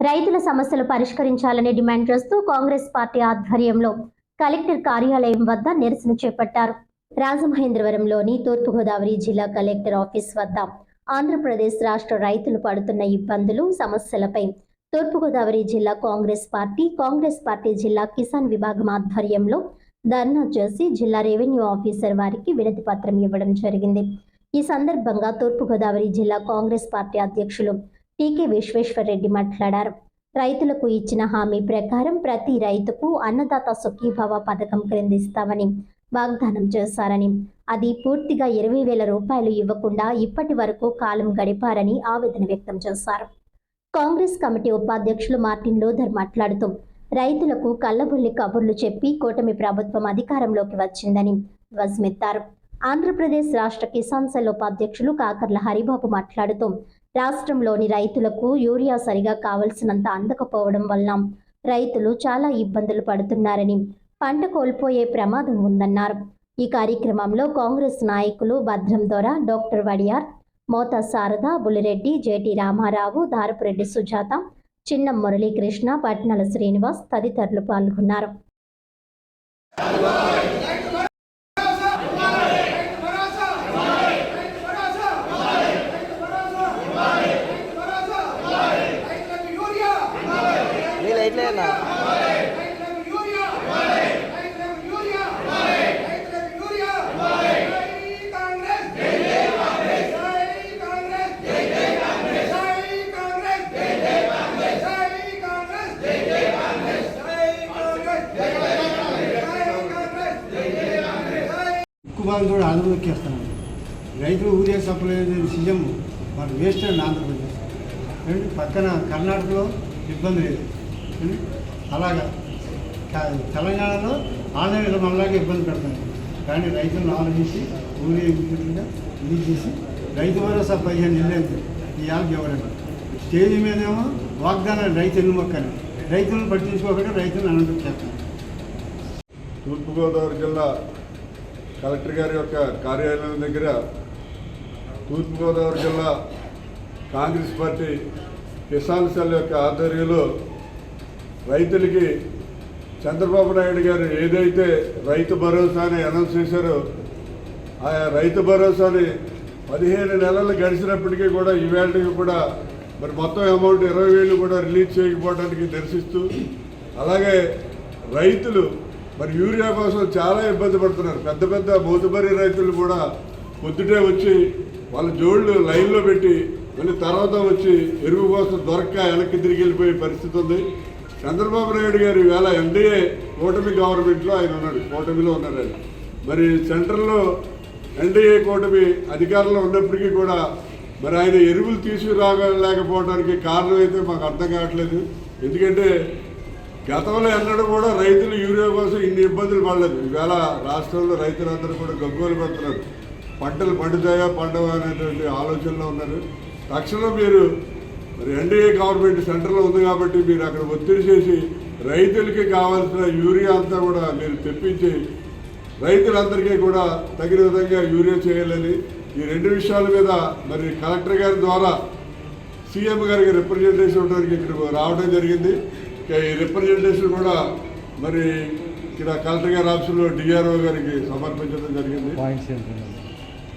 రైతుల సమస్యలు పరిష్కరించాలని డిమాండ్ చేస్తూ కాంగ్రెస్ పార్టీ ఆధ్వర్యంలో కలెక్టర్ కార్యాలయం వద్ద నిరసన చేపట్టారు. రాజమహేంద్రవరంలోని తూర్పుగోదావరి జిల్లా కలెక్టర్ ఆఫీస్ వద్ద ఆంధ్రప్రదేశ్ రాష్ట్ర రైతులు పడుతున్న ఇబ్బందులు సమస్యలపై తూర్పుగోదావరి జిల్లా కాంగ్రెస్ పార్టీ కాంగ్రెస్ పార్టీ జిల్లా కిసాన్ విభాగం ఆధ్వర్యంలో ధర్నా చేసి జిల్లా రెవెన్యూ ఆఫీసర్ వారికి వినతి పత్రం ఇవ్వడం జరిగింది. ఈ సందర్భంగా తూర్పుగోదావరి జిల్లా కాంగ్రెస్ పార్టీ అధ్యక్షులు టీకే విశ్వేశ్వరరెడ్డి మాట్లాడారు. రైతులకు ఇచ్చిన హామీ ప్రకారం ప్రతి రైతుకు అన్నదాత సుఖీభవ పథకం క్రిందిస్తామని వాగ్దానం చేశారని అది పూర్తిగా ఇరవై వేల రూపాయలు ఇవ్వకుండా ఇప్పటి వరకు కాలం గడిపారని ఆవేదన వ్యక్తం చేశారు. కాంగ్రెస్ కమిటీ ఉపాధ్యక్షులు మార్టిన్ లోధర్ మాట్లాడుతూ రైతులకు కళ్ళబుల్లి కబుర్లు చెప్పి కూటమి ప్రభుత్వం అధికారంలోకి వచ్చిందని ధ్వజమెత్తారు. ఆంధ్రప్రదేశ్ రాష్ట్ర కిసాన్ సెల్ ఉపాధ్యక్షులు కాకర్ల హరిబాబు మాట్లాడుతూ రాష్ట్రంలోని రైతులకు యూరియా సరిగా కావలసినంత అందకపోవడం వల్ల రైతులు చాలా ఇబ్బందులు పడుతున్నారని పంట కోల్పోయే ప్రమాదం ఉందన్నారు. ఈ కార్యక్రమంలో కాంగ్రెస్ నాయకులు భద్రం దొర డాక్టర్ వడియార్ మోత శారద బులిరెడ్డి జేటి రామారావు దారపురెడ్డి సుజాత చిన్న మురళీకృష్ణ పట్నాల శ్రీనివాస్ తదితరులు పాల్గొన్నారు. నీ లైట్లే అన్న ఉక్కుబాలు కూడా రైతులు ఊరే సప్లై సీఎం వాళ్ళు వేస్ట్ అండి ఆంధ్రప్రదేశ్. పక్కన కర్ణాటకలో ఇబ్బంది లేదు. అలాగా. తెలంగాణలో ఆంధ్రప్రదేశ్ అలాగే ఇబ్బంది పెడుతుంది కానీ రైతులను ఆలోచించి ఊరే ఇది చేసి రైతు భరోసా పదిహేను నెలలు ఇవాళ ఎవరైనా. స్టేజ్ మీదేమో వాగ్దానాలు రైతు ఎన్నుమొక్కని రైతులను పట్టించుకోకుండా రైతులను అనంతం చేస్తాను తూర్పుగోదావరి జిల్లా కలెక్టర్ గారి యొక్క కార్యాలయం దగ్గర తూర్పుగోదావరి జిల్లా కాంగ్రెస్ పార్టీ కిసాన్ సెల్ యొక్క ఆధ్వర్యంలో రైతులకి చంద్రబాబు నాయుడు గారు ఏదైతే రైతు భరోసాని అనౌన్స్ చేశారో ఆ రైతు భరోసాని పదిహేను నెలలు గడిచినప్పటికీ కూడా ఈవేళకి కూడా మరి మొత్తం అమౌంట్ ఇరవై వేలు కూడా రిలీజ్ చేయకపోవడానికి నిరసిస్తూ అలాగే రైతులు మరి యూరియా కోసం చాలా ఇబ్బంది పడుతున్నారు. పెద్ద పెద్ద మోతుబరి రైతులు కూడా పొద్దుటే వచ్చి వాళ్ళ జోళ్ళు లైన్లో పెట్టి మళ్ళీ తర్వాత వచ్చి ఎరువు కోసం దొరక్క వెనక్కి తిరిగి వెళ్ళిపోయే పరిస్థితి ఉంది. చంద్రబాబు నాయుడు గారు ఈవేళ ఎన్డీఏ కూటమి గవర్నమెంట్లో ఆయన ఉన్నాడు కూటమిలో ఉన్నారు ఆయన. మరి సెంట్రల్లో ఎన్డీఏ కూటమి అధికారంలో ఉన్నప్పటికీ కూడా మరి ఆయన ఎరువులు తీసుకురాగలేకపోవడానికి కారణం అయితే మాకు అర్థం కావట్లేదు. ఎందుకంటే గతంలో ఎన్నడూ కూడా రైతులు యూరియా కోసం ఇన్ని ఇబ్బందులు పడలేదు. ఈవేళ రాష్ట్రంలో రైతులందరూ కూడా గగ్గోలు పెడుతున్నారు. పంటలు పండుతాయా పండవా అనేటువంటి ఆలోచనలో ఉన్నారు. తక్షణం మీరు మరి ఎన్డీఏ గవర్నమెంట్ సెంటర్లో ఉంది కాబట్టి మీరు అక్కడ ఒత్తిడి చేసి రైతులకి కావాల్సిన యూరియా అంతా కూడా మీరు తెప్పించి రైతులందరికీ కూడా తగిన విధంగా యూరియా చేయాలని ఈ రెండు విషయాల మీద మరి కలెక్టర్ గారి ద్వారా సీఎం గారికి రిప్రజెంటేషన్ ఇవ్వడానికి ఇక్కడ రావడం జరిగింది. ఇక ఈ రిప్రజెంటేషన్ కూడా మరి ఇక్కడ కలెక్టర్ గారి ఆఫీసులో డిఆర్ఓ గారికి సమర్పించడం జరిగింది.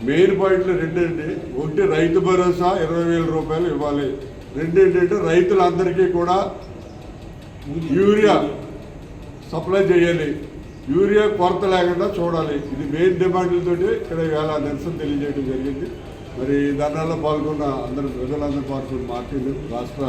మెయిన్ పాయింట్లు రెండేంటి ఒకటి రైతు భరోసా ఇరవై వేల రూపాయలు ఇవ్వాలి. రెండేంటంటే రైతులందరికీ కూడా యూరియా సప్లై చేయాలి. యూరియా కొరత లేకుండా చూడాలి. ఇది మెయిన్ డిమాండ్లతోటి ఇక్కడ వేళ నిరసన తెలియజేయడం జరిగింది. మరి ధర్నాలో పాల్గొన్న అందరూ ప్రజలందరూ పాల్గొన్న మార్టీలు రాష్ట్ర